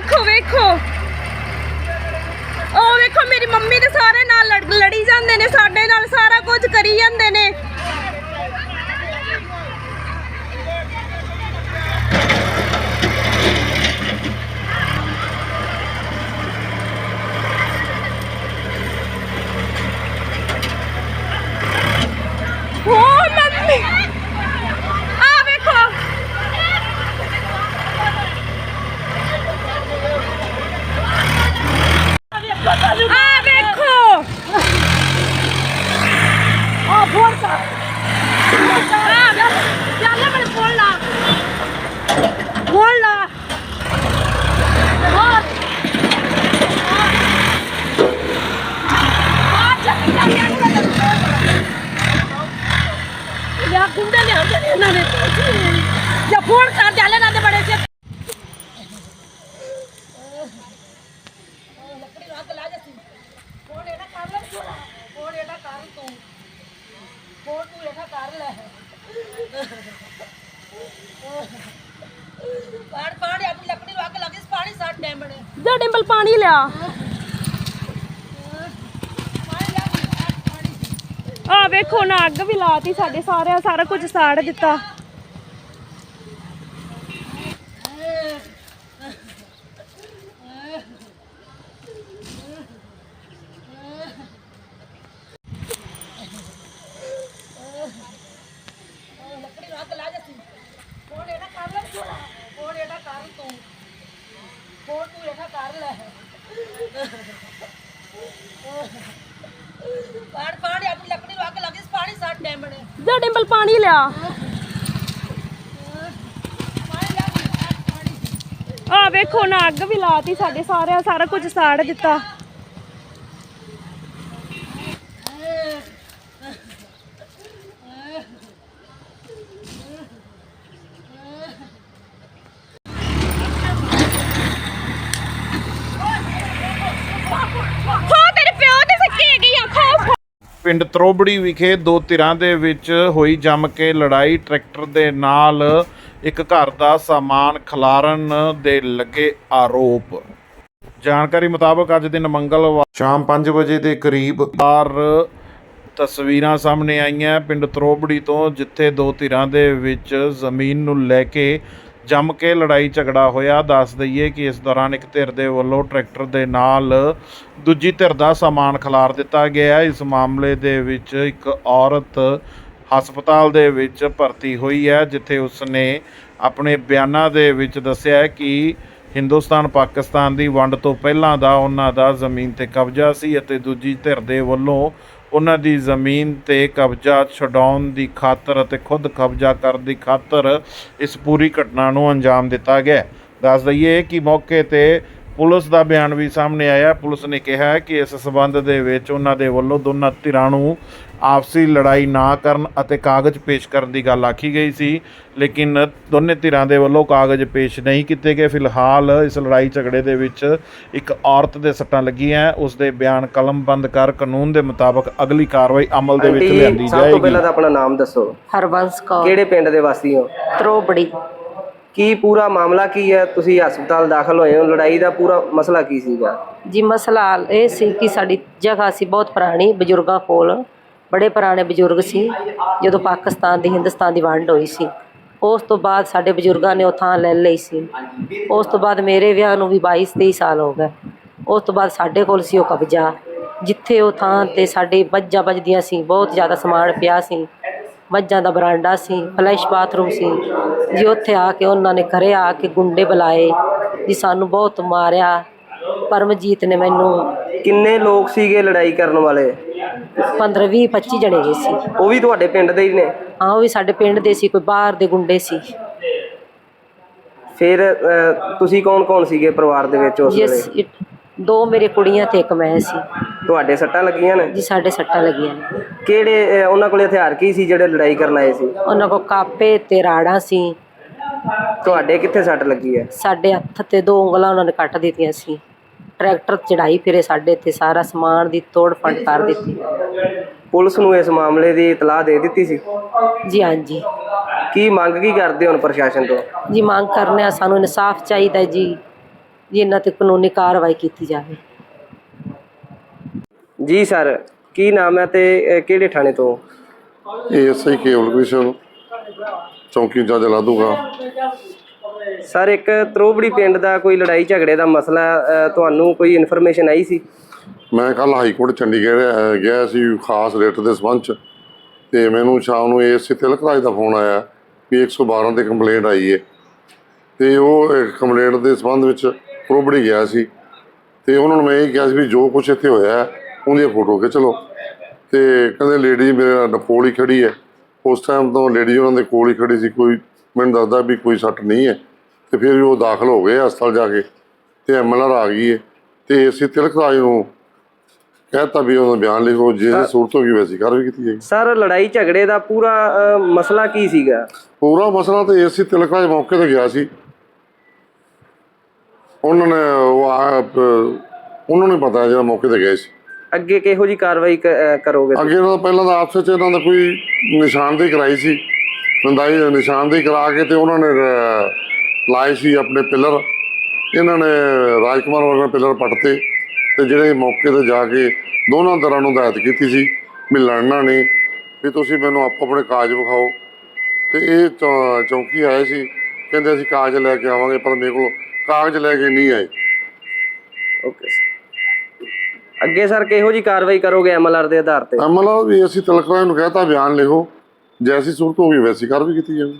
ਵੇਖੋ ਵੇਖੋ। ਉਹ ਵੇਖੋ, ਮੇਰੀ ਮੰਮੀ ਦੇ ਸਾਰੇ ਨਾਲ ਲੜ- ਲੜੀ ਜਾਂਦੇ ਨੇ, ਸਾਡੇ ਨਾਲ ਸਾਰਾ ਕੁਝ ਕਰੀ ਜਾਂਦੇ ਨੇ ਓ ਮੰਮੀ ਆ ਵੇਖੋ ਆ ਵੇਖੋ ਆ ਫੋਨ ਕਰ ਆ ਚੱਲ ਮੇਰੇ ਫੋਨ ਲਾ ਫੋਨ ਲਾ ਹੋਰ ਆ ਚੱਲ ਚੱਲ ਯਾ ਗੁੰਡੇ ਲਿਆਉਂਦੇ ਨੇ ਇਹਨਾਂ ਨੇ ਜਾਂ ਫੋਨ ਕਰ ਦੇ ਇਹਨਾਂ ਦੇ ਬੜੇ ਸੇ ਨੂੰ ਪਾਣੀ ਲਿਆ। ਆ ਵੇਖੋ ਨਾ, ਅੱਗ ਵੀ ਲਾਤੀ ਸਾਡੇ ਸਾਰਿਆਂ ਸਾਰਾ ਕੁਝ ਸਾੜ ਦਿੱਤਾ। ਪਾੜ ਪਾੜ, ਆਪਣੀ ਲੱਕੜੀ ਨੂੰ ਅੱਗ ਲੱਗੀ ਸੀ ਪਾਣੀ ਸੱਟ ਡੈਮਣ ਜਾ ਡਿੰਬਲ ਪਾਣੀ ਲਿਆ। ਆ ਵੇਖੋ ਨਾ ਅੱਗ ਵੀ ਲਾਤੀ ਸਾਡੇ ਸਾਰਿਆਂ, ਸਾਰਾ ਕੁਝ ਸਾੜ ਦਿੱਤਾ। ਪਿੰਡ ਤਰੋਬੜੀ ਵਿਖੇ ਦੋ ਧਿਰਾਂ ਦੇ ਵਿੱਚ ਹੋਈ ਜੰਮ ਕੇ ਲੜਾਈ। ਟਰੈਕਟਰ ਦੇ ਨਾਲ ਇੱਕ ਘਰ ਦਾ ਸਾਮਾਨ ਖਿਲਾਰਨ ਦੇ ਲੱਗੇ ਆਰੋਪ। ਜਾਣਕਾਰੀ ਮੁਤਾਬਕ ਅੱਜ ਦਿਨ ਮੰਗਲਵਾਰ ਸ਼ਾਮ 5 ਵਜੇ ਦੇ ਕਰੀਬ ਬਾਰ ਤਸਵੀਰਾਂ ਸਾਹਮਣੇ ਆਈਆਂ। ਪਿੰਡ ਤਰੋਬੜੀ ਤੋਂ ਜਿੱਥੇ ਦੋ ਧਿਰਾਂ ਦੇ ਵਿੱਚ ਜ਼ਮੀਨ ਨੂੰ ਲੈ ਕੇ ਜੰਮ ਕੇ ਲੜਾਈ ਝਗੜਾ ਹੋਇਆ। ਦੱਸ ਦਈਏ ਕਿ ਇਸ ਦੌਰਾਨ ਇੱਕ ਧਿਰ ਦੇ ਵੱਲੋਂ ਟਰੈਕਟਰ ਦੇ ਨਾਲ ਦੂਜੀ ਧਿਰ ਦਾ ਸਾਮਾਨ ਖਿਲਾਰ ਦਿੱਤਾ ਗਿਆ। ਇਸ ਮਾਮਲੇ ਦੇ ਵਿੱਚ ਇੱਕ ਔਰਤ ਹਸਪਤਾਲ ਦੇ ਵਿੱਚ ਭਰਤੀ ਹੋਈ ਹੈ, ਜਿੱਥੇ ਉਸਨੇ ਆਪਣੇ ਬਿਆਨਾਂ ਦੇ ਵਿੱਚ ਦੱਸਿਆ ਕਿ ਹਿੰਦੁਸਤਾਨ, ਪਾਕਿਸਤਾਨ ਦੀ ਵੰਡ ਤੋਂ ਪਹਿਲਾਂ ਦਾ ਉਹਨਾਂ ਦਾ ਜ਼ਮੀਨ ਤੇ ਕਬਜ਼ਾ ਸੀ ਅਤੇ ਦੂਜੀ ਧਿਰ ਦੇ ਵੱਲੋਂ ਉਹਨਾਂ ਦੀ ਜ਼ਮੀਨ ਤੇ ਕਬਜ਼ਾ ਛਡਾਉਣ ਦੀ ਖਾਤਰ ਅਤੇ ਖੁਦ ਕਬਜ਼ਾ ਕਰਨ ਦੀ ਖਾਤਰ ਇਸ ਪੂਰੀ ਘਟਨਾ ਨੂੰ ਅੰਜਾਮ ਦਿੱਤਾ ਗਿਆ ਦੱਸ ਦਈਏ ਕਿ ਮੌਕੇ ਤੇ ਪੁਲਿਸ ਦਾ ਬਿਆਨ ਵੀ ਸਾਹਮਣੇ ਆਇਆ। ਪੁਲਿਸ ਨੇ ਕਿਹਾ ਕਿ ਇਸ ਸਬੰਧ ਦੇ ਵਿੱਚ ਉਹਨਾਂ ਦੇ ਵੱਲੋਂ ਦੋਨਾਂ ਧਿਰਾਂ ਨੂੰ ਆਪਸੀ ਲੜਾਈ ਨਾ ਕਰਨ ਅਤੇ ਕਾਗਜ਼ ਪੇਸ਼ ਕਰਨ ਦੀ ਗੱਲ ਆਖੀ ਗਈ ਸੀ। ਲੇਕਿਨ ਦੋਨੇ ਧਿਰਾਂ ਦੇ ਵੱਲੋਂ ਕਾਗਜ਼ ਪੇਸ਼ ਨਹੀਂ ਕੀਤੇ ਗਏ। ਫਿਲਹਾਲ ਇਸ ਲੜਾਈ ਝਗੜੇ ਦੇ ਵਿੱਚ ਇੱਕ ਔਰਤ ਦੇ ਸੱਟਾਂ ਲੱਗੀਆਂ। ਉਸ ਦੇ ਬਿਆਨ ਕਲਮਬੰਦ ਕਰ ਕਾਨੂੰਨ ਦੇ ਮੁਤਾਬਕ ਅਗਲੀ ਕਾਰਵਾਈ ਅਮਲ ਦੇ ਵਿੱਚ ਲਿਆਂਦੀ ਆਂਟੀ, ਸਭ ਤੋਂ ਜਾਏਗੀ। ਪਹਿਲਾਂ ਤਾਂ ਆਪਣਾ ਨਾਮ ਦੱਸੋ। ਹਰਬੰਸ ਕੌਰ। ਕਿਹੜੇ ਪਿੰਡ ਦੇ ਵਾਸੀ ਹੋ? ਤਰੋਬੜੀ ਕੀ ਪੂਰਾ ਮਾਮਲਾ ਕੀ ਹੈ? ਤੁਸੀਂ ਹਸਪਤਾਲ ਦਾਖਲ ਹੋਏ ਹੋ, ਲੜਾਈ ਦਾ ਪੂਰਾ ਮਸਲਾ ਕੀ ਸੀਗਾ? ਜੀ, ਮਸਲਾ ਇਹ ਸੀ ਕਿ ਸਾਡੀ ਜਗ੍ਹਾ ਸੀ ਬਹੁਤ ਪੁਰਾਣੀ, ਬਜ਼ੁਰਗਾਂ ਕੋਲ। ਬੜੇ ਪੁਰਾਣੇ ਬਜ਼ੁਰਗ ਸੀ, ਜਦੋਂ ਪਾਕਿਸਤਾਨ ਦੀ, ਹਿੰਦੁਸਤਾਨ ਦੀ ਵੰਡ ਹੋਈ ਸੀ। ਉਸ ਤੋਂ ਬਾਅਦ ਸਾਡੇ ਬਜ਼ੁਰਗਾਂ ਨੇ ਉਹ ਥਾਂ ਲੈ ਲਈ ਸੀ। ਉਸ ਤੋਂ ਬਾਅਦ ਮੇਰੇ ਵਿਆਹ ਨੂੰ ਵੀ 22 23 ਸਾਲ ਹੋ ਗਏ। ਉਸ ਤੋਂ ਬਾਅਦ ਸਾਡੇ ਕੋਲ ਸੀ ਉਹ ਕਬਜ਼ਾ, ਜਿੱਥੇ ਉਹ ਥਾਂ ਤੇ ਸਾਡੇ ਮੱਝਾਂ ਵੱਜਦੀਆਂ ਸੀ, ਬਹੁਤ ਜ਼ਿਆਦਾ ਸਮਾਨ ਪਿਆ ਸੀ। ਮੱਝਾਂ ਦਾ ਬਰਾਂਡਾ ਸੀ ਫਲੈਸ਼ ਬਾਥਰੂਮ ਸੀ। ਜੀ ਉੱਥੇ ਆ ਕੇ ਉਹਨਾਂ ਨੇ ਘਰੇ ਆ ਕੇ ਗੁੰਡੇ ਬੁਲਾਏ ਜੀ ਸਾਨੂੰ ਬਹੁਤ ਮਾਰਿਆ। ਪਰਮਜੀਤ ਨੇ ਮੈਨੂੰ ਕਿੰਨੇ ਲੋਕ ਸੀਗੇ ਲੜਾਈ ਕਰਨ ਵਾਲੇ? 15 20 25 ਜਣੇ ਗਏ ਸੀ। ਉਹ ਵੀ ਤੁਹਾਡੇ ਪਿੰਡ ਦੇ ਹੀ ਨੇ? ਹਾਂ ਉਹ ਵੀ ਸਾਡੇ ਪਿੰਡ ਦੇ ਸੀ ਕੋਈ ਬਾਹਰ ਦੇ ਗੁੰਡੇ ਸੀ। ਫਿਰ ਅਹ, ਤੁਸੀਂ ਕੌਣ ਕੌਣ ਸੀਗੇ ਪਰਿਵਾਰ ਦੇ ਵਿੱਚ ਉਸ ਵੇਲੇ? ਦੋ ਮੇਰੇ ਕੁੜੀਆਂ ਤੇ ਇੱਕ ਮੈਂ ਸੀ। ਤੁਹਾਡੇ ਸੱਟਾਂ ਲੱਗੀਆਂ ਨੇ? ਜੀ ਸਾਡੇ ਸੱਟਾਂ ਲੱਗੀਆਂ ਨੇ। ਕਿਹੜੇ ਅਹ, ਉਹਨਾਂ ਕੋਲੇ ਹਥਿਆਰ ਕੀ ਸੀ ਜਿਹੜੇ ਲੜਾਈ ਕਰਨ ਆਏ ਸੀ? ਉਹਨਾਂ ਕੋ ਕਾਪੇ ਤੇ ਰਾੜਾਂ ਸੀ। ਤੁਹਾਡੇ ਕਿੱਥੇ ਸੱਟ ਲੱਗੀ ਹੈ? ਸਾਡੇ ਹੱਥ ਤੇ ਦੋ ਉਂਗਲਾਂ ਉਹਨਾਂ ਨੇ ਕੱਟ ਦਿੱਤੀਆਂ ਸੀ। ਟਰੈਕਟਰ ਚੜਾਈ ਫਿਰੇ ਸਾਡੇ ਤੇ ਸਾਰਾ ਸਮਾਨ ਦੀ ਤੋੜ ਫੰਡ ਕਰ ਦਿੱਤੀ। ਪੁਲਿਸ ਨੂੰ ਇਸ ਮਾਮਲੇ ਦੀ ਇਤਲਾਹ ਦੇ ਦਿੱਤੀ ਸੀ? ਜੀ ਹਾਂਜੀ। ਕੀ ਮੰਗ ਕੀ ਕਰਦੇ ਹੋ ਹੁਣ ਪ੍ਰਸ਼ਾਸਨ ਤੋਂ? ਜੀ ਮੰਗ ਕਰਨੇ ਆ ਸਾਨੂੰ ਇਨਸਾਫ ਚਾਹੀਦਾ ਹੈ ਜੀ। ਜੀ ਇਹਨਾਂ ਤੇ ਕਾਨੂੰਨੀ ਕਾਰਵਾਈ ਕੀਤੀ ਜਾਵੇ। ਜੀ ਸਰ ਕੀ ਨਾਮ ਹੈ ਤੇ ਅਹ, ਕਿਹੜੇ ਥਾਣੇ ਤੋਂ? ਏਐਸਆਈ ਕੇਵਲ ਕ੍ਰਿਸ਼ਨ ਚੌਂਕੀ ਜੱਜ ਲਾਦੂਗਾ ਸਰ ਇੱਕ ਤਰੋਬੜੀ ਪਿੰਡ ਦਾ ਕੋਈ ਲੜਾਈ ਝਗੜੇ ਦਾ ਮਸਲਾ ਅਹ, ਤੁਹਾਨੂੰ ਕੋਈ ਇਨਫੋਰਮੇਸ਼ਨ ਆਈ ਸੀ? ਮੈਂ ਕੱਲ ਹਾਈ ਕੋਰਟ ਚੰਡੀਗੜ੍ਹ ਅਹ, ਗਿਆ ਸੀ ਖਾਸ ਰੇਟ ਦੇ ਸੰਬੰਧ ਚ। ਤੇ ਮੈਨੂੰ ਸ਼ਾਮ ਨੂੰ ਏਐਸਸੀ ਤਿਲਕ ਰਾਜ ਦਾ ਫੋਨ ਆਇਆ ਵੀ 112 ਤੇ ਕੰਪਲੇਂਟ ਆਈ ਹੈ ਤੇ ਉਹ ਕੰਪਲੇਂਟ ਦੇ ਸੰਬੰਧ ਵਿੱਚ ਪ੍ਰੋਬੜੀ ਗਿਆ ਸੀ ਤੇ ਉਹਨਾਂ ਨੂੰ ਮੈਂ ਇਹ ਕਿਹਾ ਸੀ ਵੀ ਜੋ ਕੁਝ ਇੱਥੇ ਹੋਇਆ ਹੈ, ਉਹਦੀਆਂ ਫੋਟੋ ਖਿੱਚ ਲਓ। ਤੇ ਕਹਿੰਦੇ ਲੇਡੀ ਮੇਰੇ ਨਾਲ ਕੋਲ ਹੀ ਖੜੀ ਹੈ। ਉਸ ਟਾਈਮ ਤੋਂ ਲੇਡੀ ਉਹਨਾਂ ਦੇ ਕੋਲ ਹੀ ਖੜੀ ਸੀ ਕੋਈ ਮੈਨੂੰ ਦੱਸਦਾ ਵੀ ਕੋਈ ਸੱਟ ਨਹੀਂ ਹੈ। ਤੇ ਫਿਰ ਉਹ ਦਾਖਲ ਹੋ ਗਏ ਹਸਪਤਾਲ ਜਾ ਕੇ ਤੇ ਐਮਐਲਆਰ ਆ ਗਈ ਹੈ। ਤੇ ਅਸੀਂ ਤਿਲਕ ਰਾਜ ਨੂੰ ਕਹਿਤਾ ਵੀ ਉਹਦਾ ਬਿਆਨ ਲਿਖੋ ਜੇ ਸੂਰਤ ਗਈ ਵੈਸੀ ਕਾਰਵਾਈ ਕੀਤੀ ਜਾਏਗੀ। ਸਰ ਲੜਾਈ ਝਗੜੇ ਦਾ ਪੂਰਾ ਮਸਲਾ ਕੀ ਸੀਗਾ? ਪੂਰਾ ਮਸਲਾ ਤੇ ਏਸੀ ਤਿਲਕ ਰਾਜ ਮੌਕੇ ਤੇ ਗਿਆ ਸੀ। ਉਹਨਾਂ ਨੇ ਉਹ ਆ- ਪ- ਉਹਨਾਂ ਨੂੰ ਪਤਾ ਜਿਹੜਾ ਮੌਕੇ ਤੇ ਗਏ ਸੀ। ਅੱਗੇ ਕਿਹੋ ਜੀ ਕਾਰਵਾਈ ਕ- ਅਹ, ਕਰੋਗੇ ਅੱਗੇ ਇਹਨਾਂ ਦਾ ਪਹਿਲਾਂ ਤਾਂ ਆਪਸ ਵਿੱਚ ਇਹਨਾਂ ਦਾ ਕੋਈ ਨਿਸ਼ਾਨਦੇਹੀ ਕਰਾਈ ਸੀ। ਨੰਦਾਈ ਨਿਸ਼ਾਨਦੇਹੀ ਕਰਾ ਕੇ ਤੇ ਉਹਨਾਂ ਨੇ ਅਹ, ਲਾਏ ਸੀ ਆਪਣੇ ਪਿੱਲਰ। ਇਹਨਾਂ ਨੇ ਰਾਜਕੁਮਾਰ ਵਰਗਾ ਪਿੱਲਰ ਪੱਟਤੇ ਤੇ ਜਿਹੜੇ ਮੌਕੇ ਤੇ ਜਾ ਕੇ ਦੋਨਾਂ ਤਰ੍ਹਾਂ ਨੂੰ ਹਦਾਇਤ ਕੀਤੀ ਸੀ ਵੀ ਲੜਨਾ ਨਹੀਂ ਵੀ ਤੁਸੀਂ ਮੈਨੂੰ ਆਪੋ ਆਪਣੇ ਕਾਗਜ਼ ਵਿਖਾਓ। ਤੇ ਇਹ ਚੌ- ਚੌਂਕੀ ਆਏ ਸੀ ਕਹਿੰਦੇ ਅਸੀਂ ਕਾਗਜ਼ ਲੈ ਕੇ ਆਵਾਂਗੇ ਪਰ ਮੇਰੇ ਕੋਲ ਕਾਗਜ਼ ਲੈ ਕੇ ਨਹੀਂ ਆਏ। ਓਕੇ ਸਰ ਅੱਗੇ ਸਰ ਕਿਹੋ ਜੀ ਕਾਰਵਾਈ ਕਰੋਗੇ ਐਮਐਲਆਰ ਦੇ ਆਧਾਰ ਤੇ? ਅਮਲਾ ਵੀ ਅਸੀਂ ਤਲਕਰਾ ਨੂੰ ਕਹਤਾ ਬਿਆਨ ਲਿਖੋ। ਜੈਸੀ ਸੂਰਤ ਹੋਗੀ ਵੈਸੀ ਕਾਰਵਾਈ ਕੀਤੀ ਜਾਵੇ